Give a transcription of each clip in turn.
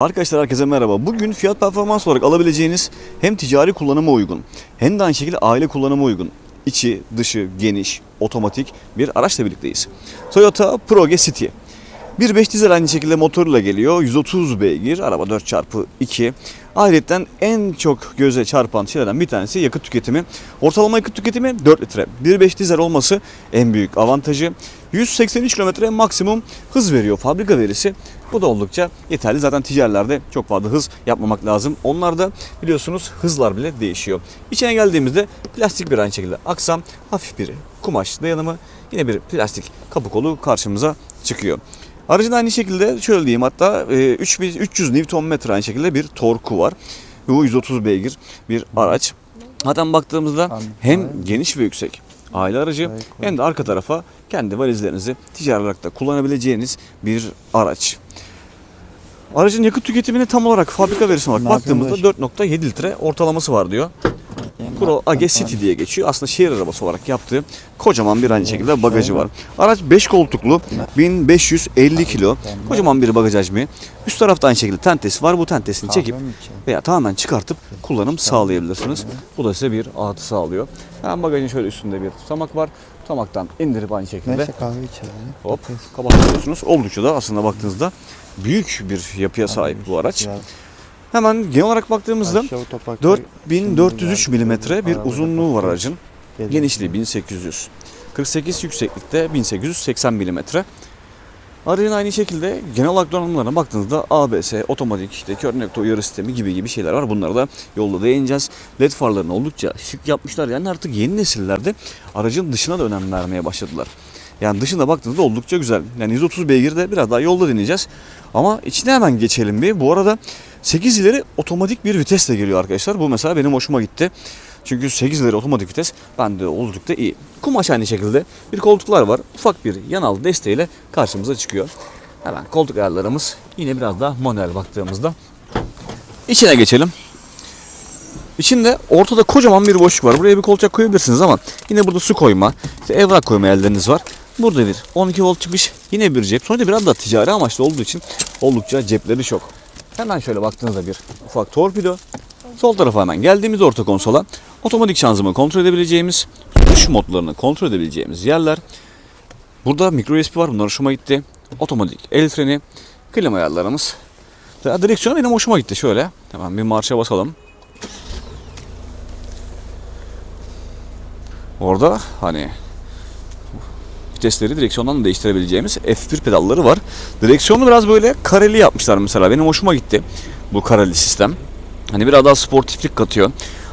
Arkadaşlar herkese merhaba. Bugün fiyat performans olarak alabileceğiniz hem ticari kullanıma uygun hem de aynı şekilde aile kullanıma uygun içi, dışı, geniş, otomatik bir araçla birlikteyiz. Toyota Proge City. 1.5 dizel aynı şekilde motoruyla geliyor. 130 beygir, araba 4x2. Ayrıca en çok göze çarpan şeylerden bir tanesi yakıt tüketimi. Ortalama yakıt tüketimi 4 litre. 1.5 dizel olması en büyük avantajı. 183 km maksimum hız veriyor fabrika verisi. Bu da oldukça yeterli. Zaten ticarilerde çok fazla hız yapmamak lazım. Onlarda biliyorsunuz hızlar bile değişiyor. İçine geldiğimizde plastik bir aynı şekilde aksam, hafif bir kumaş dayanımı, yine bir plastik kapı kolu karşımıza çıkıyor. Aracın aynı şekilde şöyle diyeyim hatta e, 3000 300 Nm aynı şekilde bir torku var. Bu 130 beygir bir araç. Zaten baktığımızda hem geniş ve yüksek aile aracı hem de arka tarafa kendi valizlerinizi ticari olarak da kullanabileceğiniz bir araç. Aracın yakıt tüketimini tam olarak fabrika verisine yapıyorsun baktığımızda 4.7 litre ortalaması var diyor. Pro Age City diye geçiyor. Aslında şehir arabası olarak yaptığı kocaman bir aynı şekilde bagajı var. Araç 5 koltuklu, 1550 kilo. Kocaman bir bagaj hacmi. Üst tarafta aynı şekilde tentesi var. Bu tentesini çekip veya tamamen çıkartıp kullanım sağlayabilirsiniz. Bu da size bir artı sağlıyor. Hemen bagajın şöyle üstünde bir tutamak var. Tutamaktan indirip aynı şekilde Neyse kahve içelim. hop kapatıyorsunuz. Oldukça da aslında baktığınızda büyük bir yapıya sahip bu araç. Hemen genel olarak baktığımızda 4403 milimetre bir uzunluğu var aracın. Genişliği 1800. 48 yükseklikte 1880 milimetre. Aracın aynı şekilde genel olarak donanımlarına baktığınızda ABS, otomatik, işte kör nokta uyarı sistemi gibi gibi şeyler var. Bunlara da yolda değineceğiz. LED farlarını oldukça şık yapmışlar. Yani artık yeni nesillerde aracın dışına da önem vermeye başladılar. Yani dışına baktığınızda oldukça güzel. Yani 130 beygirde biraz daha yolda deneyeceğiz. Ama içine hemen geçelim bir. Bu arada 8 ileri otomatik bir vitesle geliyor arkadaşlar. Bu mesela benim hoşuma gitti. Çünkü 8 ileri otomatik vites bende oldukça iyi. Kumaş aynı şekilde bir koltuklar var. Ufak bir yanal desteğiyle karşımıza çıkıyor. Hemen koltuk ayarlarımız yine biraz daha manuel baktığımızda. İçine geçelim. İçinde ortada kocaman bir boşluk var. Buraya bir kolçak koyabilirsiniz ama yine burada su koyma, işte evrak koyma elleriniz var. Burada bir 12 volt çıkış, yine bir cep. Sonra biraz da ticari amaçlı olduğu için oldukça cepleri çok. Hemen şöyle baktığınızda bir ufak torpido. Sol tarafa hemen geldiğimiz orta konsola otomatik şanzımanı kontrol edebileceğimiz, tuş modlarını kontrol edebileceğimiz yerler. Burada micro USB var. Bunlar hoşuma gitti. Otomatik el freni, klima ayarlarımız. Ve direksiyonu benim hoşuma gitti. Şöyle hemen bir marşa basalım. Orada hani vitesleri direksiyondan da değiştirebileceğimiz F1 pedalları var. Direksiyonu biraz böyle kareli yapmışlar mesela. Benim hoşuma gitti bu kareli sistem. Hani biraz daha sportiflik katıyor.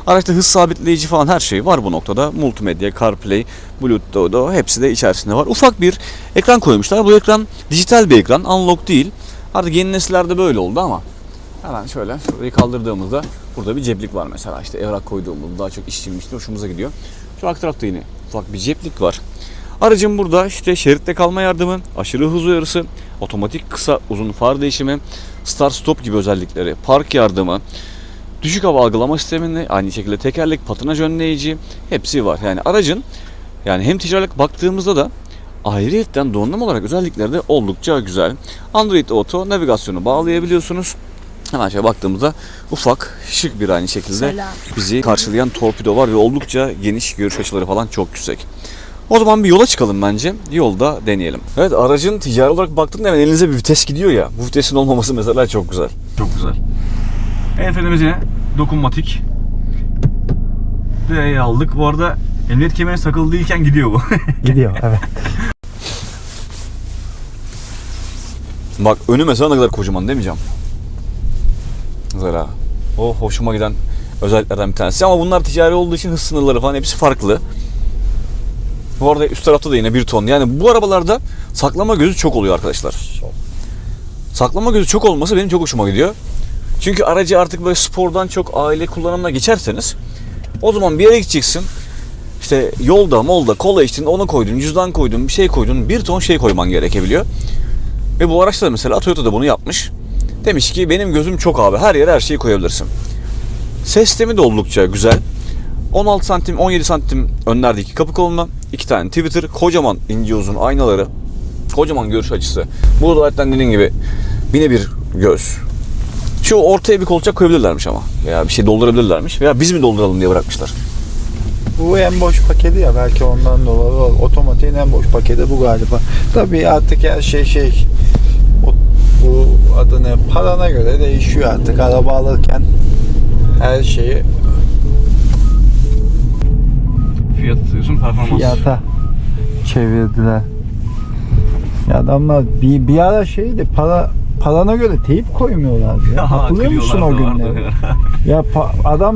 Araçta hız sabitleyici falan her şey var bu noktada. Multimedya, CarPlay, Bluetooth hepsi de içerisinde var. Ufak bir ekran koymuşlar. Bu ekran dijital bir ekran, analog değil. Artık yeni nesillerde böyle oldu ama hemen şöyle şurayı kaldırdığımızda burada bir ceplik var mesela. İşte evrak koyduğumuzda daha çok işçilmişti, hoşumuza gidiyor. Şu arka tarafta yine ufak bir ceplik var. Aracın burada işte şeritte kalma yardımı, aşırı hız uyarısı, otomatik kısa uzun far değişimi, start stop gibi özellikleri, park yardımı, düşük hava algılama sistemini, aynı şekilde tekerlek, patinaj önleyici hepsi var. Yani aracın yani hem ticaret baktığımızda da ayrıyetten donanım olarak özellikleri de oldukça güzel. Android Auto navigasyonu bağlayabiliyorsunuz. Hemen şöyle baktığımızda ufak, şık bir aynı şekilde bizi karşılayan torpido var ve oldukça geniş görüş açıları falan çok yüksek. O zaman bir yola çıkalım bence. Yolda deneyelim. Evet aracın ticari olarak baktığında hemen elinize bir vites gidiyor ya. Bu vitesin olmaması mesela çok güzel. Çok güzel. El frenimiz yine dokunmatik. D'yi aldık. Bu arada emniyet kemeri sakılı değilken gidiyor bu. Gidiyor evet. Bak önü mesela ne kadar kocaman değil mi cam? Mesela o hoşuma giden özelliklerden bir tanesi. Ama bunlar ticari olduğu için hız sınırları falan hepsi farklı. Bu arada üst tarafta da yine bir ton. Yani bu arabalarda saklama gözü çok oluyor arkadaşlar. Saklama gözü çok olması benim çok hoşuma gidiyor. Çünkü aracı artık böyle spordan çok aile kullanımına geçerseniz o zaman bir yere gideceksin. İşte yolda, molda, kola içtin, ona koydun, cüzdan koydun, bir şey koydun, bir ton şey koyman gerekebiliyor. Ve bu araçta da mesela Toyota da bunu yapmış. Demiş ki benim gözüm çok abi her yere her şeyi koyabilirsin. Ses sistemi de oldukça güzel. 16 santim 17 santim önlerdeki kapı koluna iki tane Twitter kocaman ince uzun aynaları kocaman görüş açısı. Burada zaten dediğim gibi bine bir göz Şu ortaya bir kolçak koyabilirlermiş ama. Veya bir şey doldurabilirlermiş. Veya biz mi dolduralım diye bırakmışlar. Bu en boş paketi ya belki ondan dolayı otomatiğin en boş paketi bu galiba. Tabii artık her şey şey bu adı ne parana göre değişiyor artık araba alırken her şeyi Fiyat performans. fiyata çevirdiler. Ya adamlar bir, bir ara şeydi para parana göre teyip koymuyorlardı ya. Hatırlıyor musun o günleri? Ya pa- adam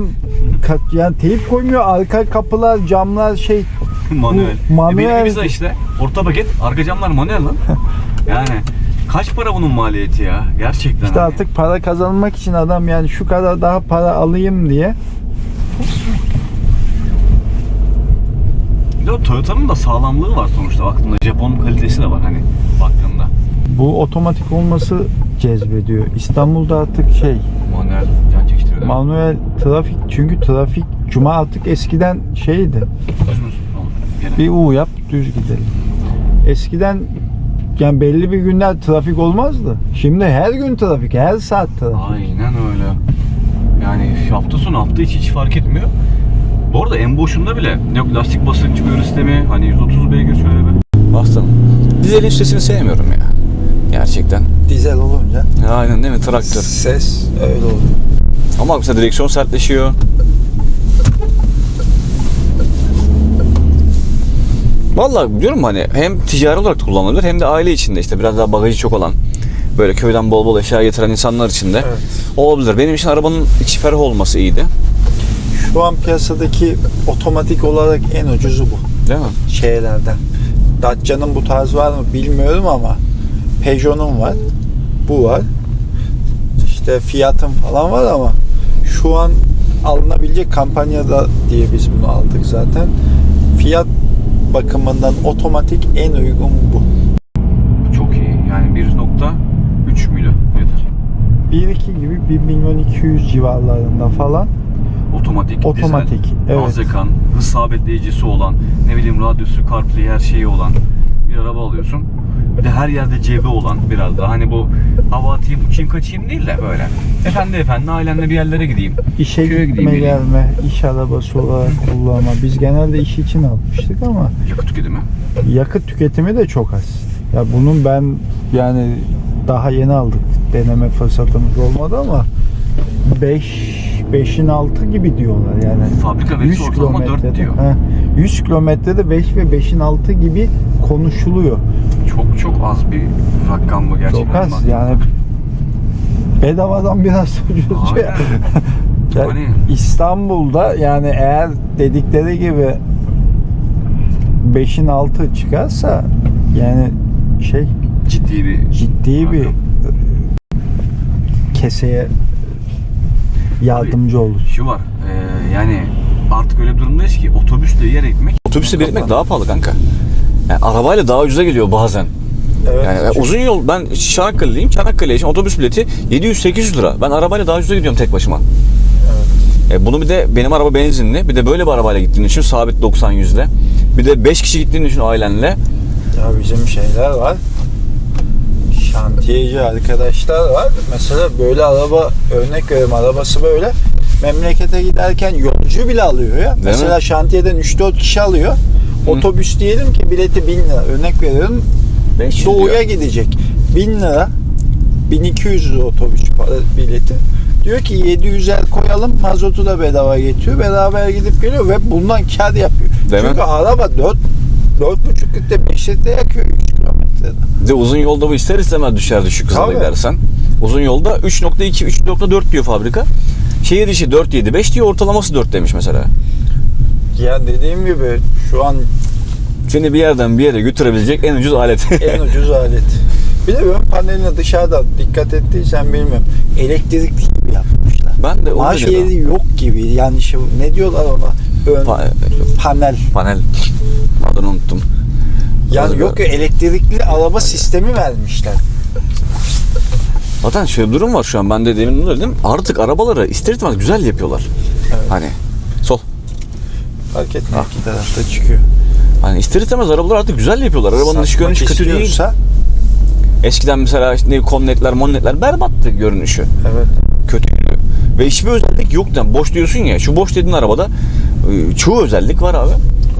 yani teyip koymuyor arka kapılar camlar şey manuel. Bu manuel- E işte. Orta paket. Arka camlar manuel lan. yani kaç para bunun maliyeti ya? Gerçekten. işte hani. artık para kazanmak için adam yani şu kadar daha para alayım diye O Toyota'nın da sağlamlığı var sonuçta baktığında. Japon kalitesi de var hani baktığında. bu otomatik olması cezbediyor. İstanbul'da artık şey Manuel can çekiştiriyor. değil mi? manuel trafik çünkü trafik cuma artık eskiden şeydi. Düzgün. Tamam. Gene. Bir U yap düz gidelim. Eskiden yani belli bir günler trafik olmazdı. Şimdi her gün trafik, her saat trafik. Aynen öyle. Yani hafta sonu hafta içi hiç fark etmiyor. Bu arada en boşunda bile yok lastik basınç uyarı sistemi hani 130 beygir şöyle bir. Baksana. Dizelin sesini sevmiyorum ya. Gerçekten. Dizel olunca Aynen değil mi traktör. ses öyle oluyor. Ama mesela direksiyon sertleşiyor. Vallahi diyorum hani hem ticari olarak da kullanılabilir hem de aile içinde işte biraz daha bagajı çok olan böyle köyden bol bol eşya getiren insanlar için de Evet. olabilir. Benim için arabanın içi ferah olması iyiydi. Şu an piyasadaki otomatik olarak en ucuzu bu. Değil mi? şeylerden. Dacia'nın bu tarz var mı bilmiyorum ama Peugeot'un var. Bu var. İşte Fiat'ın falan var ama şu an alınabilecek kampanyada diye biz bunu aldık zaten. Fiyat bakımından otomatik en uygun bu. Çok iyi. Yani 1.3 milyon. 1.2 gibi 1 milyon 200 civarlarında falan. Otomatik, Otomatik, dizel, evet. az yakan, hız sabitleyicisi olan, ne bileyim radyosu, CarPlay her şeyi olan bir araba alıyorsun. Bir de her yerde cebi olan biraz daha hani bu hava atayım uçayım kaçayım değil de böyle. Efendi efendi ailemle bir yerlere gideyim. İşe Köye gitme gideyim, gelme, iş arabası olarak kullanma. Biz genelde iş için almıştık ama Yakıt tüketimi. yakıt tüketimi de çok az. Ya bunun ben yani daha yeni aldık. Deneme fırsatımız olmadı ama 5 5'in altı gibi diyorlar yani. Fabrika verisi ortalama 4 kilometrede- diyor. He, 100 kilometrede 5 ve 5'in altı gibi konuşuluyor. Çok çok az bir rakam bu gerçekten. Çok az bak. yani bedavadan biraz ucuz ya. Aynen. Ya Hani- İstanbul'da yani eğer dedikleri gibi 5'in altı çıkarsa yani şey Ciddi bir ciddi bir Rakam. keseye yardımcı olur. şu var. e, yani artık öyle bir durumdayız ki otobüsle bir yere gitmek Otobüsle bir gitmek daha pahalı kanka. Yani arabayla daha ucuza geliyor bazen. Evet. Yani ben uzun yol ben Çanakkale'liyim. Çanakkale'ye için otobüs bileti 700-800 lira. Ben arabayla daha ucuza gidiyorum tek başıma. E bunu bir de benim araba benzinli. Bir de böyle bir arabayla gittiğini düşün sabit 90 yüzde. Bir de 5 kişi gittiğini düşün ailenle. Ya bizim şeyler var. Şantiyeci arkadaşlar var. Mesela böyle araba örnek veriyorum arabası böyle memlekete giderken yolcu bile alıyor ya. mi? Mesela şantiyeden 3-4 kişi alıyor. Otobüs diyelim ki bileti 1000 lira. Örnek veriyorum 500 doğuya diyor. gidecek. 1000 lira 1200 lira otobüs para bileti. Diyor ki 700'er koyalım mazotu da bedava getiriyor. Beraber gidip geliyor ve bundan kar yapıyor. Değil mi? Çünkü araba 4 4,5 litre 5 litre yakıyor 3 kilometrede. Bir de uzun yolda bu ister istemez düşer düşük hızla Tabii. gidersen. Uzun yolda 3.2 3.4 diyor fabrika. Şehir içi 4.7 diyor ortalaması 4 demiş mesela. Ya dediğim gibi şu an Seni bir yerden bir yere götürebilecek en ucuz alet. en ucuz alet. Bir de ön paneline dışarıda dikkat ettiysen bilmiyorum. Elektrikli gibi yapmışlar. ben de onu Maaş dedim. yeri yok gibi. Yani şey, ne diyorlar ona? Ön Pa- panel. panel. Adını unuttum. Yani yok ya elektrikli araba sistemi vermişler. Zaten şöyle bir durum var şu an ben de demin bunu dedim. Artık arabaları ister istemez güzel yapıyorlar. Evet. Hani sol. Fark etmiyor iki tarafta çıkıyor. Hani ister istemez arabalar artık güzel yapıyorlar. Arabanın dış görünüşü kötü değil. istiyorsa, Eskiden mesela işte ne komnetler, monnetler berbattı görünüşü. Evet. kötü gidiyor. Ve hiçbir özellik yok. Yani boş diyorsun ya. Şu boş dediğin arabada e, çoğu özellik var abi.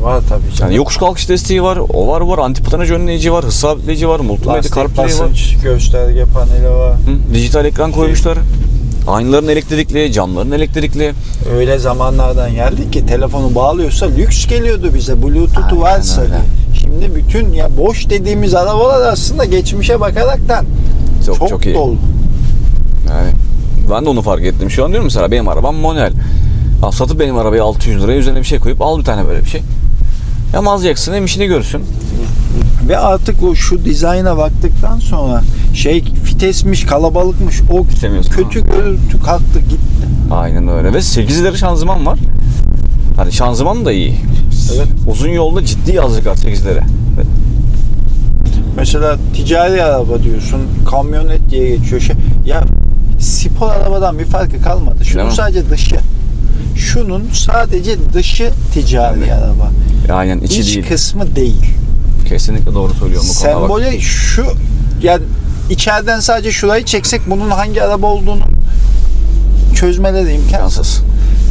Var tabii canım. Yani yokuş kalkış desteği var, o var var, antipatanaj önleyici var, hız sabitleyici var, multimedya CarPlay var. gösterge paneli var. Hı, dijital ekran koymuşlar. Aynaların elektrikli, camların elektrikli. Öyle zamanlardan geldik ki telefonu bağlıyorsa lüks geliyordu bize. Bluetooth'u varsa. öyle. Şimdi bütün ya boş dediğimiz arabalar aslında geçmişe bakaraktan Çok çok, çok, iyi. dolu. Yani ben de onu fark ettim. Şu an diyorum mesela benim arabam manuel. Al satıp benim arabaya 600 liraya üzerine bir şey koyup al bir tane böyle bir şey. Hem alacaksın hem işini görürsün. Ve artık o şu dizayna baktıktan sonra şey fitesmiş, kalabalıkmış o İstemiyorsun, kötü görüntü kalktı gitti. Aynen öyle. Ve 8 ileri şanzıman var. Hani şanzıman da iyi. Evet. Uzun yolda ciddi yazlık var 8 ileri. Evet. Mesela ticari araba diyorsun, kamyonet diye geçiyor şey. Ya spor arabadan bir farkı kalmadı. Şunun Değil mi? sadece dışı. Şunun sadece dışı ticari araba. Aynen içi İç değil. kısmı değil. Kesinlikle doğru söylüyorum bu bak. Sembole şu yani içeriden sadece şurayı çeksek bunun hangi araba olduğunu çözmeleri imkansız.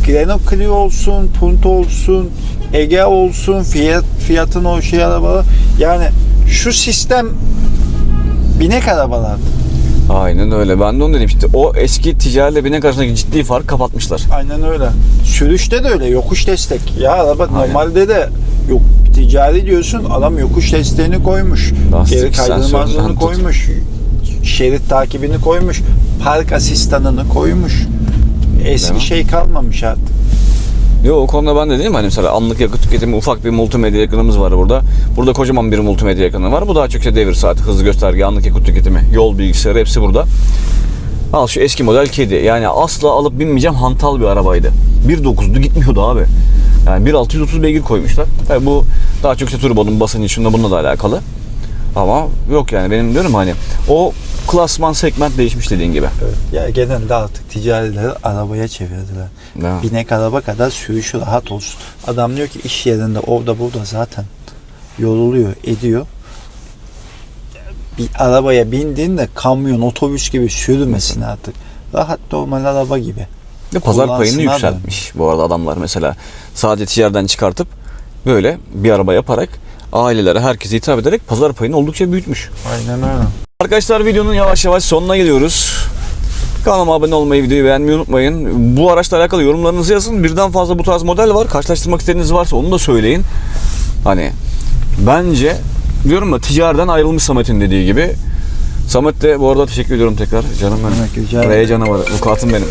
Renault Clio olsun, Punto olsun, Ege olsun, Fiat, Fiat'ın o şey arabaları. Yani şu sistem binek arabalar. Aynen öyle. Ben de onu dedim işte. O eski ticariyle binek arasındaki ciddi fark kapatmışlar. Aynen öyle. Sürüşte de öyle. Yokuş destek. Ya araba Aynen. normalde de yok ticari diyorsun. Adam yokuş desteğini koymuş. Lastik Geri kaydırmazlığını tut. koymuş. Şerit takibini koymuş. Park asistanını koymuş. Eski şey kalmamış artık. Yo o konuda ben de dedim hani mesela anlık yakıt tüketimi ufak bir multimedya ekranımız var burada. Burada kocaman bir multimedya ekranı var. Bu daha çok işte devir saati, hızlı gösterge, anlık yakıt tüketimi, yol bilgisayarı hepsi burada. Al şu eski model kedi. Yani asla alıp binmeyeceğim hantal bir arabaydı. 1.9'du gitmiyordu abi. Yani 1.630 beygir koymuşlar. Tabii bu daha çok işte turbonun basıncı şununla bununla da alakalı. Ama yok yani benim diyorum hani o klasman segment değişmiş dediğin gibi. Evet. Ya genelde artık ticarileri arabaya çevirdiler. Mi? Binek araba kadar sürüşü rahat olsun. Adam diyor ki iş yerinde orada burada zaten yoruluyor, ediyor. Bir arabaya bindiğinde kamyon, otobüs gibi sürmesin artık. Rahat normal araba gibi. Ve pazar payını yükseltmiş bu arada adamlar mesela. Sadece ticareden çıkartıp böyle bir araba yaparak ailelere, herkese hitap ederek pazar payını oldukça büyütmüş. Aynen öyle. Arkadaşlar videonun yavaş yavaş sonuna geliyoruz. Kanalıma abone olmayı, videoyu beğenmeyi unutmayın. Bu araçla alakalı yorumlarınızı yazın. Birden fazla bu tarz model var. Karşılaştırmak istediğiniz varsa onu da söyleyin. Hani bence diyorum ya ticariden ayrılmış Samet'in dediği gibi. Samet de bu arada teşekkür ediyorum tekrar. Canım benim. Evet, rica ederim. R canavarı. Vukuatım benim.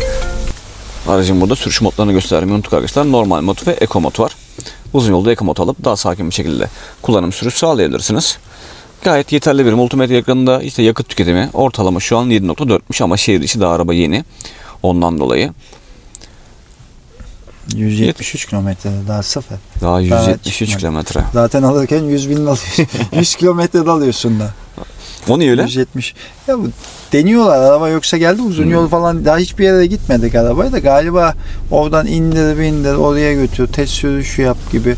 Aracın burada sürüş modlarını göstermeyi unuttuk arkadaşlar. Normal mod ve eco mod var. Uzun yolda eco mod alıp daha sakin bir şekilde kullanım sürüş sağlayabilirsiniz. Gayet yeterli bir multimedya ekranında işte yakıt tüketimi ortalama şu an 7.4'müş ama şehir içi daha araba yeni. Ondan dolayı 173 kilometrede daha sıfır. daha Daha 173 çıkmadı. kilometre. Zaten alırken 100 bin alıyorsun. 100 kilometrede alıyorsun da. O niye öyle? 170. Ya bu deniyorlar araba yoksa geldi uzun Hmm. yol falan daha hiçbir yere gitmedik arabayı da galiba oradan indir bindir oraya götür test sürüşü yap gibi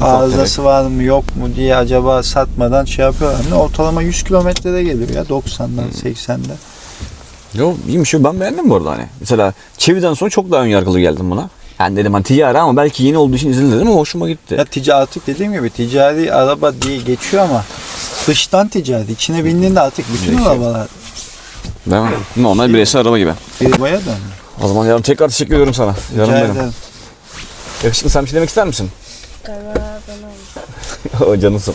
arızası var mı yok mu diye acaba satmadan şey yapıyorlar. Ne ortalama 100 kilometrede geliyor ya 90'dan Hmm. 80'de. Yo iyiymiş ben beğendim bu arada hani. Mesela Çevi'den sonra çok daha ön yargılı geldim buna. Yani dedim hani ticari ama belki yeni olduğu için izin dedim ama hoşuma gitti. Ya ticari artık dediğim gibi ticari araba diye geçiyor ama dıştan ticari. içine bindiğinde artık bütün Değişiyor. arabalar Değil mi? Normal bireysel araba gibi. bir boya döndü. O zaman yarın tekrar teşekkür ediyorum sana. Yarın Rica benim. ederim. Yakışıklı sen bir şey demek ister misin? Kanala abone olun. o canısın.